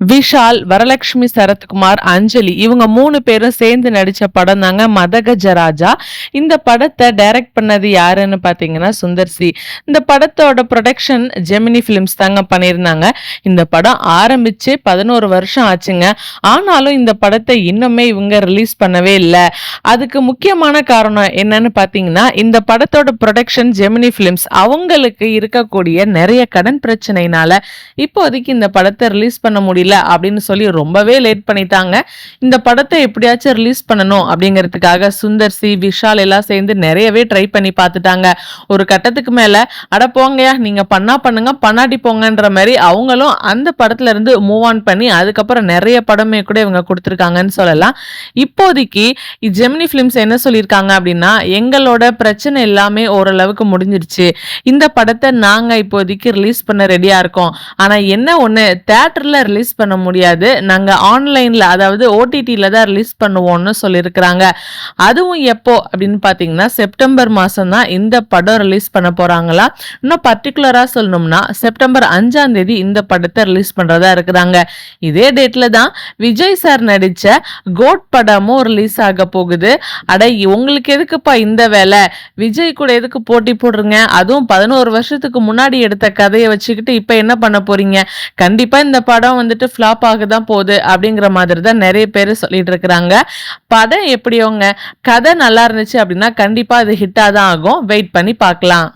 விஷால் வரலட்சுமி சரத்குமார் அஞ்சலி இவங்க மூணு பேரும் சேர்ந்து நடித்த படம் தாங்க மதகஜராஜா. இந்த படத்தை டைரக்ட் பண்ணது யாருன்னு பார்த்தீங்கன்னா சுந்தர் சி இந்த படத்தோட ப்ரொடக்ஷன் ஜெமினி ஃபிலிம்ஸ் தாங்க பண்ணியிருந்தாங்க. இந்த படம் ஆரம்பித்து பதினோரு வருஷம் ஆச்சுங்க. ஆனாலும் இந்த படத்தை இன்னுமே இவங்க ரிலீஸ் பண்ணவே இல்லை. அதுக்கு முக்கியமான காரணம் என்னன்னு பார்த்தீங்கன்னா இந்த படத்தோட ப்ரொடக்ஷன் ஜெமினி ஃபிலிம்ஸ் அவங்களுக்கு இருக்கக்கூடிய நிறைய கடன் பிரச்சனைனால இப்போதைக்கு இந்த படத்தை ரிலீஸ் பண்ண முடியல. அப்படின்னு சொல்லி ரொம்பவே லேட் பண்ணிட்டாங்க. இந்த படத்தை எப்படியாச்சும் ரிலீஸ் பண்ணணும் அப்படிங்கிறதுக்காக சுந்தர் சி விஷால் எல்லாம் சேர்ந்து நிறையவே ட்ரை பண்ணி பார்த்துட்டாங்க. ஒரு கட்டத்துக்கு மேலே அட போங்கயா நீங்க பண்ணா பண்ணுங்க பண்ணாட்டி போங்கன்ற மாதிரி அவங்களும் அந்த படத்துல இருந்து மூவ் ஆன் பண்ணி அதுக்கப்புறம் நிறைய படமே கூட இவங்க கொடுத்துருக்காங்கன்னு சொல்லலாம். இப்போதைக்கு ஜெமினி ஃபிலிம்ஸ் என்ன சொல்லியிருக்காங்க அப்படின்னா எங்களோட பிரச்சனை எல்லாமே ஓரளவுக்கு முடிஞ்சிருச்சு. இந்த படத்தை நாங்கள் இப்போதைக்கு ரிலீஸ் பண்ண ரெடியாக இருக்கோம். ஆனால் என்ன ஒன்று தேட்டரில் ரிலீஸ் பண்ண முடியாது. நாங்கள் ஆன்லைனில் அதாவது ஓடிடியில் தான் ரிலீஸ் பண்ணுவோம்னு சொல்லியிருக்கிறாங்க. அதுவும் எப்போ அப்படின்னு பார்த்தீங்கன்னா செப்டம்பர் மாதம் தான் இந்த படம் ரிலீஸ் பண்ண போகிறாங்களா இன்னும் பர்டிகுலராக சொல்லணும்னா செப்டம்பர் அஞ்சாம் தேதி இந்த படத்தை ரிலீஸ் பண்ணுறதா இருக்கிறாங்க. இதே டேட்டில் தான் விஜய் சார் நடித்த கோட் படமும் ரிலீஸ் ஆக போகுது. அட உங்களுக்கு எதுக்குப்பா இந்த வேலை? விஜய் கூட எதுக்கு போட்டி போடுறீங்க? அதுவும் பதினோரு வருஷத்துக்கு முன்னாடி எடுத்த கதையை வச்சுக்கிட்டு இப்போ என்ன பண்ண போறீங்க? கண்டிப்பாக இந்த படம் வந்துட்டு ஃப்ளாப் ஆக தான் போகுது அப்படிங்கிற மாதிரி தான் நிறைய பேர் சொல்லிட்டு இருக்கிறாங்க. படம் எப்படியோங்க? கதை நல்லா இருந்துச்சு அப்படின்னா கண்டிப்பாக அது ஹிட்டாக தான் ஆகும். வெயிட் பண்ணி பார்க்கலாம்.